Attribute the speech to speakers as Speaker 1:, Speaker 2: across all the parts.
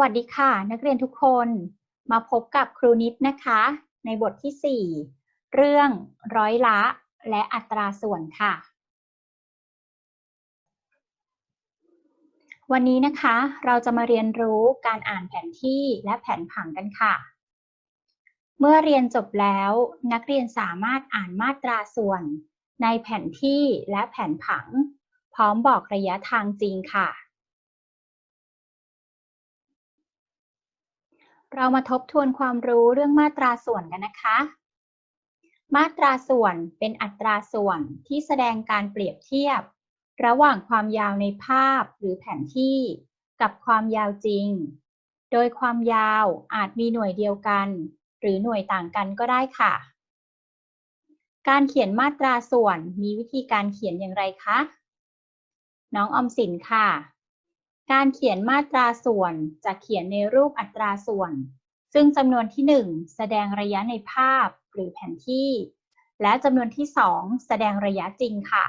Speaker 1: สวัสดีค่ะ นักเรียนทุกคนมาพบกับครูนิดนะคะ ในบทที่ 4 เรื่องร้อยละและอัตราส่วนค่ะ วันนี้นะคะเราจะมาเรียนรู้การอ่านแผนที่และแผนผังกันค่ะ เมื่อเรียนจบแล้วนักเรียนสามารถอ่านมาตราส่วน ในแผนที่และแผนผัง พร้อมบอกระยะทางจริงค่ะ เรามาทบทวนความรู้เรื่องมาตราส่วนกันนะคะ มาตราส่วนเป็นอัตราส่วนที่แสดงการเปรียบเทียบ ระหว่างความยาวในภาพหรือแผนที่ กับความยาวจริง โดยความยาวอาจมีหน่วยเดียวกัน หรือหน่วยต่างกันก็ได้ค่ะ การเขียนมาตราส่วนมีวิธีการเขียนอย่างไรคะ น้องออมสินค่ะ การเขียนมาตราส่วนจะเขียนในรูปอัตราส่วน ซึ่งจำนวนที่ 1 แสดงระยะในภาพหรือแผนที่ และจำนวนที่ 2 แสดงระยะจริงค่ะ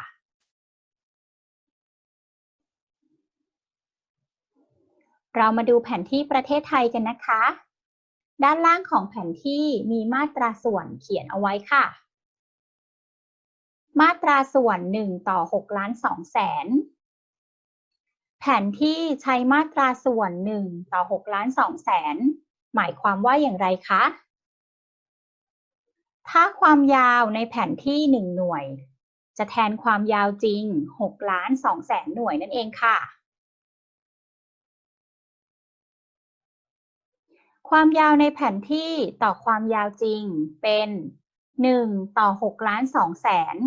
Speaker 1: เรามาดูแผนที่ประเทศไทยกันนะคะ ด้านล่างของแผนที่มีมาตราส่วนเขียนเอาไว้ค่ะ มาตราส่วน 1 ต่อ 6 ล้าน2แสน แผนที่ใช้มาตราส่วน 1 ต่อ 6 ล้าน2แสน หมายความว่าอย่างไรคะ ถ้าความยาวในแผนที่ 1 หน่วย จะแทนความยาวจริง 6 ล้าน2แสนหน่วยนั่นเองค่ะ ความยาวในแผนที่ต่อความยาวจริงเป็น 1 ต่อ 6 ล้าน2แสน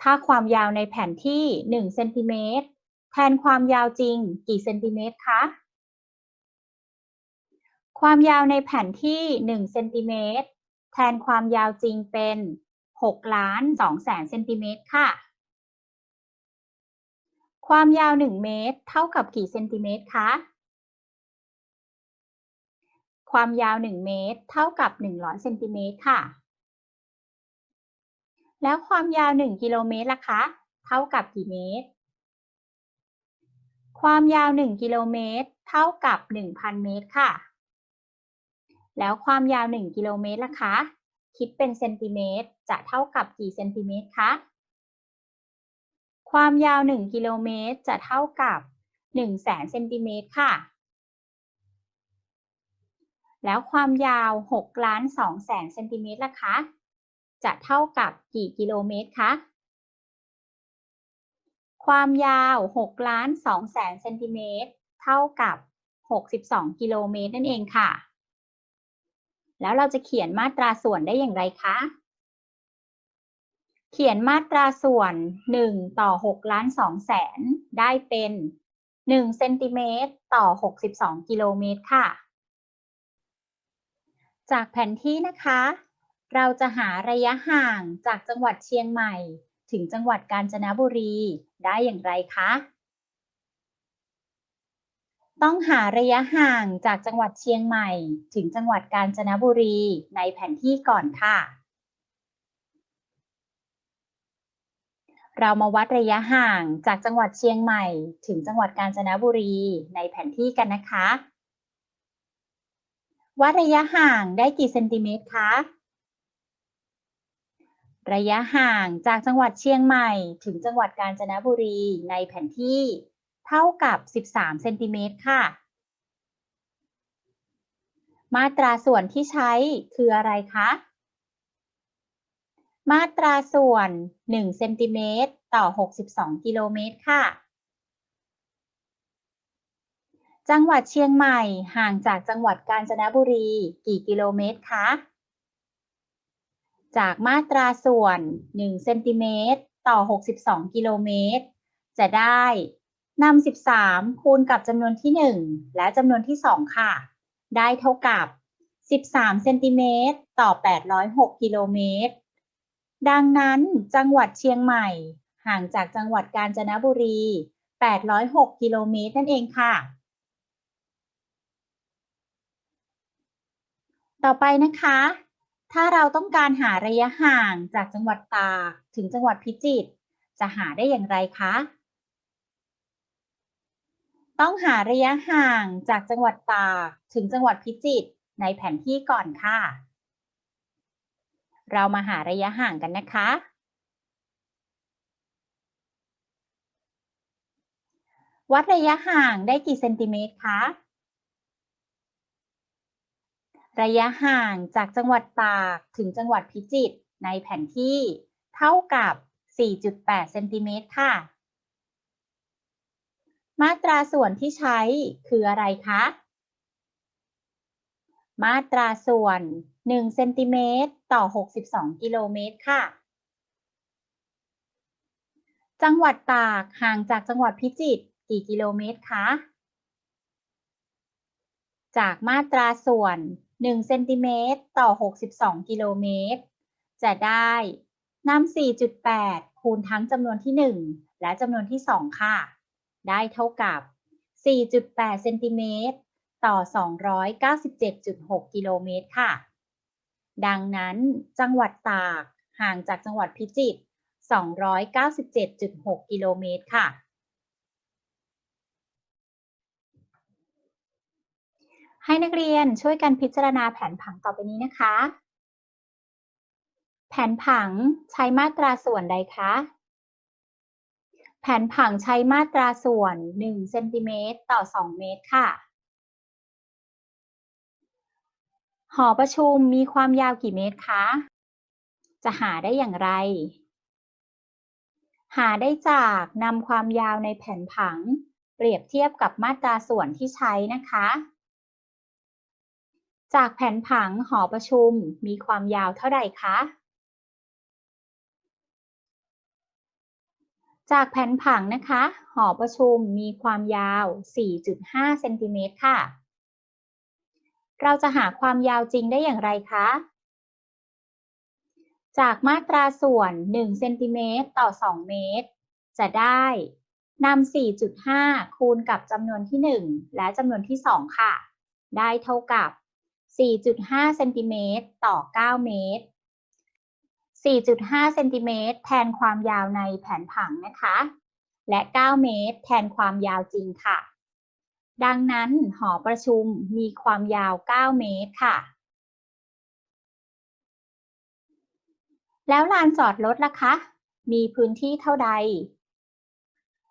Speaker 1: ถ้าความยาวในแผนที่ 1 เซนติเมตร แทนความยาวจริงกี่เซนติเมตรคะ ความยาวในแผ่นที่1เซนติเมตรแทนความยาวจริงเป็น6ล้าน2แสนเซนติเมตรค่ะ ความยาว 1 เมตร เท่ากับกี่เซนติเมตรคะ ความยาว 1 เมตร เท่ากับ 100เซนติเมตรค่ะ แล้วความยาว 1 กิโลเมตรล่ะคะ เท่ากับกี่เมตร ความยาว 1 กิโลเมตร เท่ากับ 1,000 เมตรค่ะ แล้วความยาว 1 กิโลเมตรล่ะคะ คิดเป็นเซนติเมตร จะเท่ากับกี่เซนติเมตรคะ ความยาว 1 กิโลเมตร จะเท่ากับ1แสนเซนติเมตรค่ะ แล้วความยาว 6 ล้าน2แสนเซนติเมตรล่ะคะ จะเท่ากับกี่กิโลเมตรคะ ความยาว6ล้าน2แสนเซนติเมตรเท่ากับ 62 กิโลเมตรนั่นเองค่ะ แล้วเราจะเขียนมาตราส่วนได้อย่างไรคะ เขียนมาตราส่วน 1 ต่อ6ล้าน2แสนได้เป็น1เซนติเมตรต่อ 62 กิโลเมตรค่ะ จากแผนที่นะคะ เราจะหาระยะห่างจากจังหวัดเชียงใหม่ ถึงจังหวัดกาญจนบุรี ได้อย่างไรคะ ต้องหาระยะห่างจากจังหวัดเชียงใหม่ ถึงจังหวัดกาญจนบุรีในแผนที่ก่อนค่ะ เรามาวัดระยะห่างจากจังหวัดเชียงใหม่ ถึงจังหวัดกาญจนบุรีในแผนที่กันนะคะ วัดระยะห่างได้กี่เซนติเมตรคะ ระยะห่างจากจังหวัดเชียงใหม่ ถึงจังหวัดกาญจนบุรีในแผนที่เท่ากับ 13 เซนติเมตรค่ะ มาตราส่วนที่ใช้คืออะไรคะ มาตราส่วน 1 เซนติเมตรต่อ 62 กิโลเมตรค่ะ จังหวัดเชียงใหม่ห่างจากจังหวัดกาญจนบุรีกี่กิโลเมตรคะ จากมาตราส่วน1เซนติเมตรต่อ 62 กิโลเมตร จะได้นำ13 คูณกับจำนวนที่ 1 และจำนวนที่ 2 ค่ะ ได้เท่ากับ 13 เซนติเมตรต่อ 806 กิโลเมตร ดังนั้นจังหวัดเชียงใหม่ ห่างจากจังหวัดกาญจนบุรี 806 กิโลเมตรนั่นเองค่ะ ต่อไปนะคะ ถ้าเราต้องการหาระยะห่างจากจังหวัดตากถึงจังหวัดพิจิตรจะหาได้อย่างไรคะ ต้องหาระยะห่างจากจังหวัดตากถึงจังหวัดพิจิตรในแผนที่ก่อนค่ะ เรามาหาระยะห่างกันนะคะ วัดระยะห่างได้กี่เซนติเมตรคะ ระยะห่างจากจังหวัดตากถึงจังหวัดพิจิตรในแผนที่เท่ากับ 4.8 เซนติเมตรค่ะ มาตราส่วนที่ใช้คืออะไรคะ มาตราส่วน 1 เซนติเมตรต่อ 62 กิโลเมตรค่ะ จังหวัดตากห่างจากจังหวัดพิจิตรกี่กิโลเมตรคะ จากมาตราส่วน 1เซนติเมตรต่อ 62 กิโลเมตร จะได้นำ4.8 คูณทั้งจำนวนที่ 1 และจำนวนที่ 2 ค่ะ ได้เท่ากับ 4.8 เซนติเมตรต่อ 297.6 กิโลเมตรค่ะ ดังนั้นจังหวัดตากห่างจากจังหวัดพิจิตร 297.6 กิโลเมตรค่ะ ให้นักเรียนช่วยกันพิจารณาแผนผังต่อไปนี้นะคะ แผนผังใช้มาตราส่วนใดคะ แผนผังใช้มาตราส่วน 1 เซนติเมตรต่อ 2 เมตรค่ะ หอประชุมมีความยาวกี่เมตรคะ จะหาได้อย่างไร หาได้จากนำความยาวในแผนผัง เปรียบเทียบกับมาตราส่วนที่ใช้นะคะ จากแผนผังหอประชุมมีความยาวเท่าใดคะ จากแผนผังนะคะ หอประชุมมีความยาว 4.5 เซนติเมตรค่ะ เราจะหาความยาวจริงได้อย่างไรคะ จากมาตราส่วน 1 เซนติเมตรต่อ 2 เมตร จะได้นำ 4.5 คูณกับจำนวนที่ 1 และจำนวนที่ 2 ค่ะ ได้เท่ากับ 4.5เซนติเมตรต่อ 9 เมตร 4.5เซนติเมตรแทนความยาวในแผนผังนะคะ และ 9 เมตร แทนความยาวจริงค่ะ ดังนั้นหอประชุมมีความยาว 9 เมตรค่ะ แล้วลานจอดรถล่ะคะ มีพื้นที่เท่าใด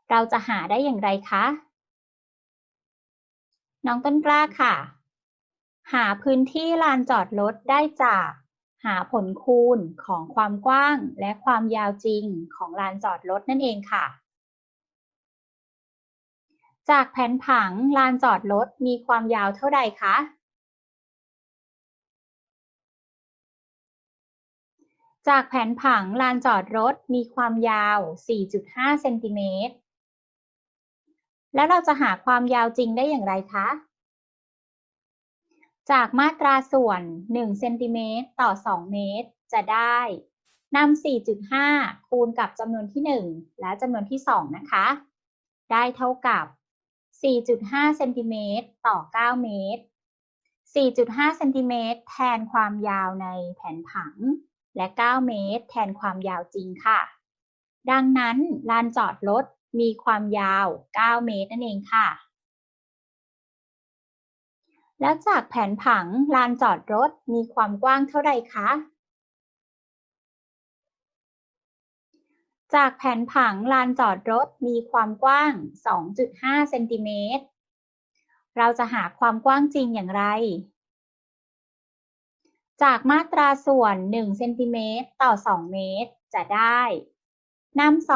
Speaker 1: เราจะหาได้อย่างไรคะ น้องต้นกล้าค่ะ หาพื้นที่ลานจอดรถได้จาก หาผลคูณของความกว้างและความยาวจริงของลานจอดรถนั่นเองค่ะ จากแผนผังลานจอดรถมีความยาวเท่าใดคะ จากแผนผังลานจอดรถมีความยาว 4.5 เซนติเมตร แล้วเราจะหาความยาวจริงได้อย่างไรคะ จากมาตราส่วน1เซนติเมตรต่อ 2 เมตร จะได้นำ4.5 คูณกับจำนวนที่ 1 และจำนวนที่ 2 นะคะ ได้เท่ากับ 4.5เซนติเมตรต่อ 9 เมตร 4.5เซนติเมตรแทนความยาวในแผนผัง และ 9 เมตร แทนความยาวจริงค่ะ ดังนั้นลานจอดรถมีความยาว 9 เมตรนั่นเองค่ะ แล้วจากแผนผังลานจอดรถมีความกว้างเท่าใดคะ จากแผนผังลานจอดรถมีความกว้าง 2.5 เซนติเมตร เราจะหาความกว้างจริงอย่างไร จากมาตราส่วน 1 เซนติเมตรต่อ 2 เมตรจะได้นำ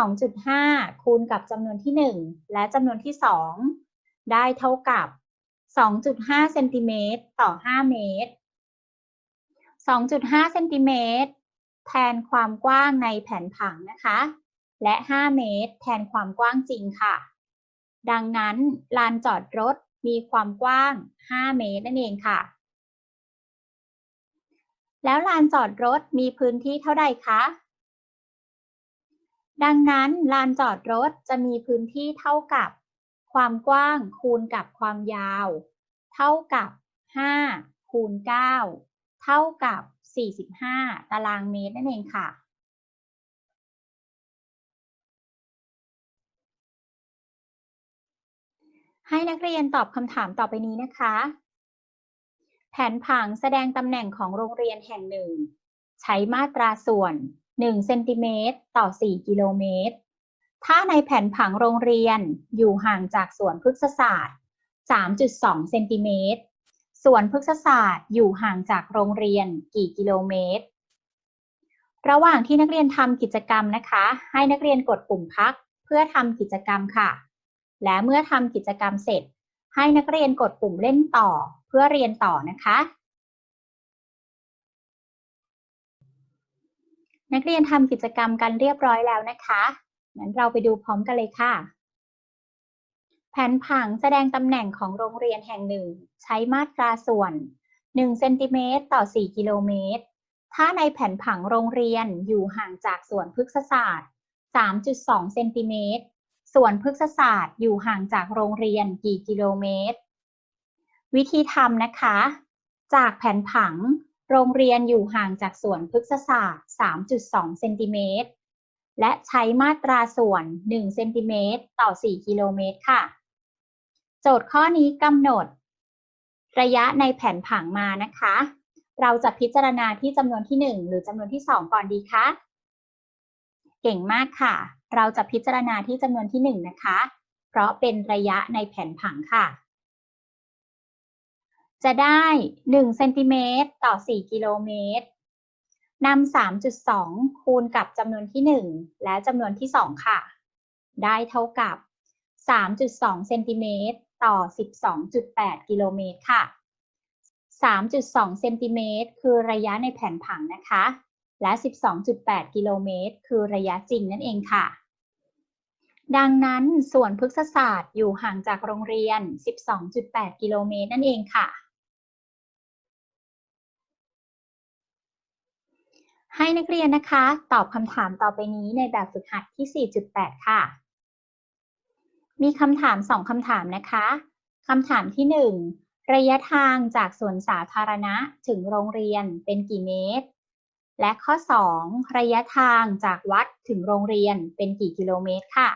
Speaker 1: 2.5 คูณกับจำนวนที่ 1 และจำนวนที่ 2 ได้เท่ากับ 2.5เซนติเมตรต่อ 5 เมตร 2.5เซนติเมตรแทนความกว้างในแผนผังนะคะ และ 5 เมตร แทนความกว้างจริงค่ะ ดังนั้นลานจอดรถมีความกว้าง 5 เมตรนั่นเองค่ะ แล้วลานจอดรถมีพื้นที่เท่าใดคะ ดังนั้นลานจอดรถจะมีพื้นที่เท่ากับ ความกว้างคูณกับความยาว เท่ากับ 5 คูณ 9 เท่ากับ 45 ตารางเมตรนั่นเองค่ะ ให้นักเรียนตอบคำถามต่อไปนี้นะคะ แผนผังแสดงตำแหน่งของโรงเรียนแห่งหนึ่ง ใช้มาตราส่วน 1 เซนติเมตรต่อ 4 กิโลเมตร ถ้าในแผนผังโรงเรียนอยู่ห่างจากสวนพฤกษศาสตร์ 3.2 เซนติเมตร สวนพฤกษศาสตร์อยู่ห่างจากโรงเรียนกี่กิโลเมตร ระหว่างที่นักเรียนทำกิจกรรมนะคะ ให้นักเรียนกดปุ่มพักเพื่อทำกิจกรรมค่ะ และเมื่อทำกิจกรรมเสร็จ ให้นักเรียนกดปุ่มเล่นต่อ เพื่อเรียนต่อนะคะ นักเรียนทำกิจกรรมกันเรียบร้อยแล้วนะคะ งั้นเราไปดูพร้อมกันเลยค่ะ แผนผังแสดงตำแหน่งของโรงเรียนแห่งหนึ่ง ใช้มาตราส่วน1เซนติเมตรต่อ 4 กิโลเมตร ถ้าในแผนผังโรงเรียนอยู่ห่างจากสวนพฤกษศาสตร์ 3.2 เซนติเมตรส่วนพฤกษศาสตร์อยู่ห่างจากโรงเรียนกี่กิโลเมตร วิธีทำนะคะ จากแผนผัง โรงเรียนอยู่ห่างจากสวนพฤกษศาสตร์ 3.2 เซนติเมตร และใช้มาตราส่วน 1 เซนติเมตรต่อ 4 กิโลเมตรค่ะ โจทย์ข้อนี้กำหนด ระยะในแผนผังมานะคะ เราจะพิจารณาที่จำนวนที่ 1 หรือจำนวนที่ 2 ก่อนดีคะ เก่งมากค่ะ เราจะพิจารณาที่จำนวนที่ 1 นะคะ เพราะเป็นระยะในแผนผังค่ะ จะได้1เซนติเมตรต่อ 4 กิโลเมตร นำ 3.2 คูณกับจำนวนที่ 1 และจำนวนที่ 2 ค่ะ ได้เท่ากับ 3.2 เซนติเมตรต่อ 12.8 กิโลเมตรค่ะ 3.2 เซนติเมตรคือระยะในแผนผังนะคะ และ 12.8 กิโลเมตรคือระยะจริงนั่นเองค่ะ ดังนั้นส่วนพฤกษศาสตร์อยู่ห่างจากโรงเรียน 12.8 กิโลเมตรนั่นเองค่ะ ให้นักเรียนนะคะ ตอบคำถามต่อไปนี้ในแบบฝึกหัดที่ 4.8 ค่ะ มีคำถาม 2คำถามนะคะคำถามที่ 1 ระยะทางจากสวนสาธารณะถึงโรงเรียนเป็นกี่เมตร และข้อ 2 ระยะทางจากวัดถึงโรงเรียนเป็นกี่กิโลเมตรค่ะ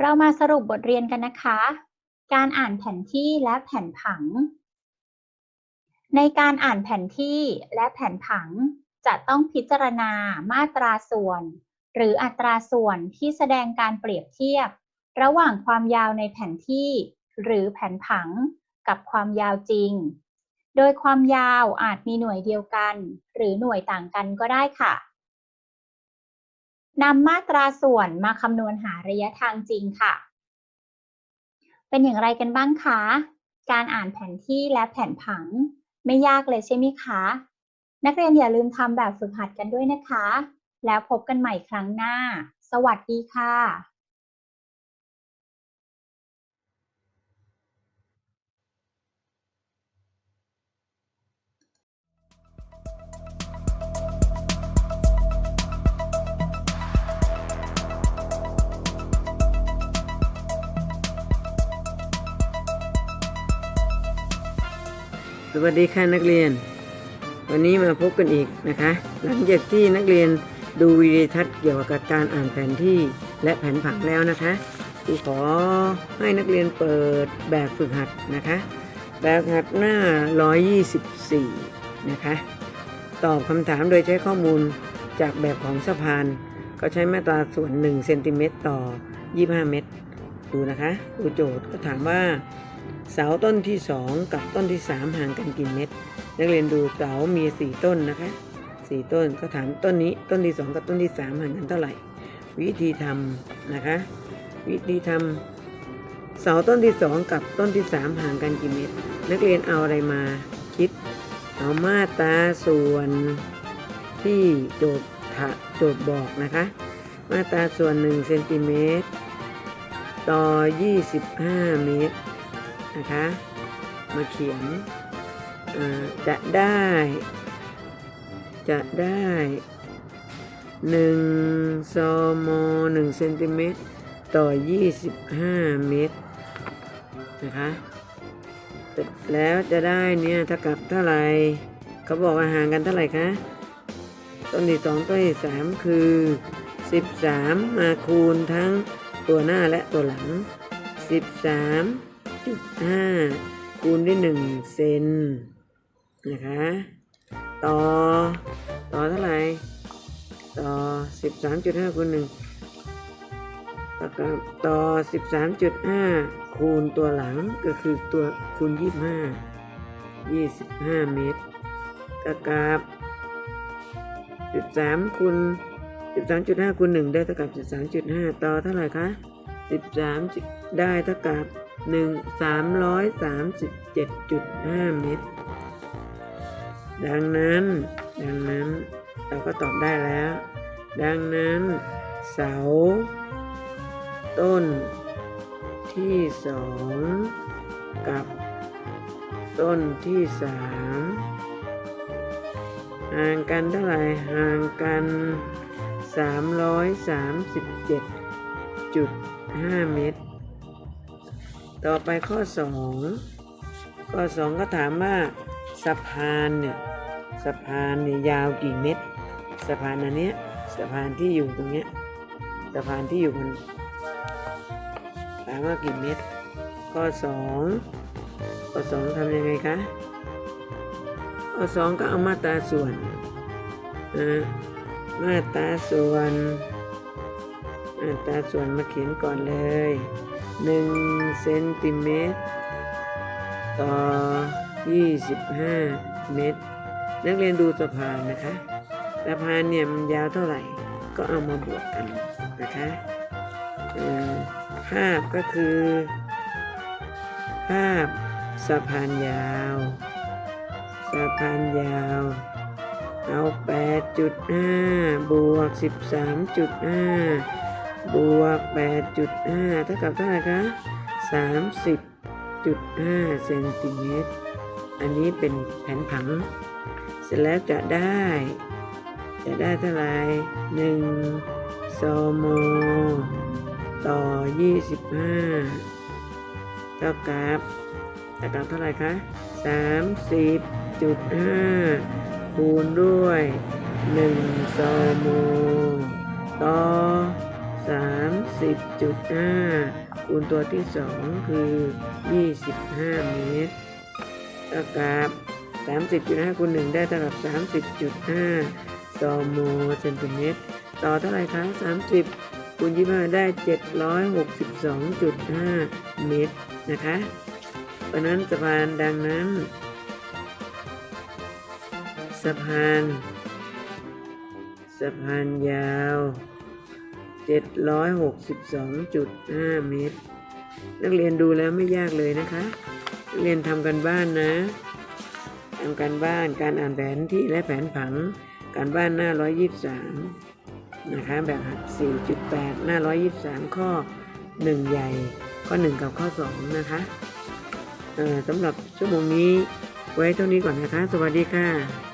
Speaker 1: เรามาสรุปบทเรียนกันนะคะ การอ่านแผนที่และแผนผัง ในการอ่านแผนที่และแผนผังจะต้องพิจารณามาตราส่วน หรืออัตราส่วนที่แสดงการเปรียบเทียบ ระหว่างความยาวในแผนที่ หรือแผนผังกับความยาวจริง โดยความยาวอาจมีหน่วยเดียวกัน หรือหน่วยต่างกันก็ได้ค่ะนำมาตราส่วนมาคำนวณหาระยะทางจริงค่ะ เป็นอย่างไรกันบ้างคะ การอ่านแผนที่และแผนผัง ไม่ยากเลยใช่ไหมคะ นักเรียนอย่าลืมทำแบบฝึกหัดกันด้วยนะคะ แล้วพบกันใหม่ครั้งหน้า สวัสดีค่ะ
Speaker 2: สวัสดีค่ะนักเรียน วันนี้มาพบกันอีกนะคะ หลังจากที่นักเรียนดูวิดีทัศน์เกี่ยวกับการอ่านแผนที่และแผนผังแล้วนะคะครูขอให้นักเรียนเปิดแบบฝึกหัดนะคะ แบบหัดหน้า 124 นะคะ ตอบคำถามโดยใช้ข้อมูลจากแบบของสะพาน ก็ใช้มาตราส่วน1เซนติเมตรต่อ 25 เมตร ดูนะคะดูโจทย์ก็ถามว่า เสาต้นที่ 2 กับต้นที่ 3 ห่างกันกี่เมตร นักเรียนดูเสามี 4 ต้นนะคะ 4 ต้นก็ถามต้นนี้ต้นที่ 2 กับต้นที่ 3 ห่างกันเท่าไหร่ วิธีทำนะคะ วิธีทำเสาต้นที่ 2 กับต้นที่ 3 ห่างกันกี่เมตร นักเรียนเอาอะไรมาคิด เอามาตราส่วนที่โจทย์ถะโจทย์บอกนะคะ มาตราส่วน1เซนติเมตรต่อ 25 เมตร นะคะ มาเขียนจะได้ จะได้1ซม1เซนติเมตรต่อ 25 เมตรนะคะเสร็จแล้วจะได้เนี่ยเท่ากับเท่าไหร่เขาบอกว่าห่างกันเท่าไหร่คะต้นที่สองต้นที่สามคือสิบสามมาคูณทั้งตัวหน้าและตัวหลังสิ จุดห้าคูณด้วยหนึ่งเซนนะคะ ต่อ ต่อเท่าไหร่ ต่อสิบสามจุดห้าคูณหนึ่งแล้วก็ต่อสิบสามจุดห้าคูณตัวหลังก็คือตัวคูณยี่ห้ายี่สิบห้าเมตรกะกับสิบสามคูณสิบสามจุดห้าคูณหนึ่งได้เท่ากับสิบสามจุดห้าต่อเท่าไหร่คะสิบสามได้เท่ากับ หนึ่งสามร้อยสามสิบเจ็ดจุดห้าเมตร ดังนั้น ดังนั้นเราก็ตอบได้แล้ว ดังนั้น เสา ต้น ที่สองกับ ต้นที่สามห่างกันเท่าไหร่ห่างกันสามร้อยสามสิบเจ็ดจุดห้าเมตร ต่อไปข้อสองข้อสองก็ถามว่าสะพานเนี่ยสะพานเนี่ยยาวกี่เมตรสะพานอันเนี้ยสะพานที่อยู่ตรงเนี้ยสะพานที่อยู่บนถามว่ากี่เม็ดข้อสองข้อสองทำยังไงคะข้อสองก็เอามาตราส่วนนะมาตราส่วนมาตราส่วนมาเขียนก่อนเลย หนึ่งเซนติเมตรต่อ 25 เมตร นักเรียนดูสะพานนะคะสะพานเนี่ยมันยาวเท่าไหร่ ก็เอามาบวกกันนะคะภาพก็คือ ภาพสะพานยาวสะพานยาว เอา 8.5 บวก 13.5 บวก 8.5 เท่ากับเท่าไหร่คะ 30.5 เซนติเมตร อันนี้เป็นแผนผัง เสร็จแล้วจะได้ จะได้เท่าไหร่1ซมต่อ 25 เท่ากับเท่ากับเท่าไหร่คะ 30.5 คูณด้วย1ซมต่อ 30.5 คูณตัวที่ 2 คือ 25 เมตรเท่ากับ30.5คูณ1ได้เท่ากับ 30.5ซมเซนติเมตร ต่อเท่าไหร่คะ30คูณ25 ได้ 762.5 เมตรนะคะเพราะนั้นสะพานดังนั้น สะพาน สะพานยาว 762.5 เมตร นักเรียนดูแล้วไม่ยากเลยนะคะนักเรียนทำกันบ้านนะทำการบ้านการอ่านแผนที่และแผนผัง การบ้านหน้า 123 นะคะ แบบหัด 4.8 หน้า 123 ข้อ 1 ใหญ่ ข้อ 1 กับข้อ 2 นะคะสำหรับชั่วโมงนี้ไว้เท่านี้ก่อนนะคะ สวัสดีค่ะ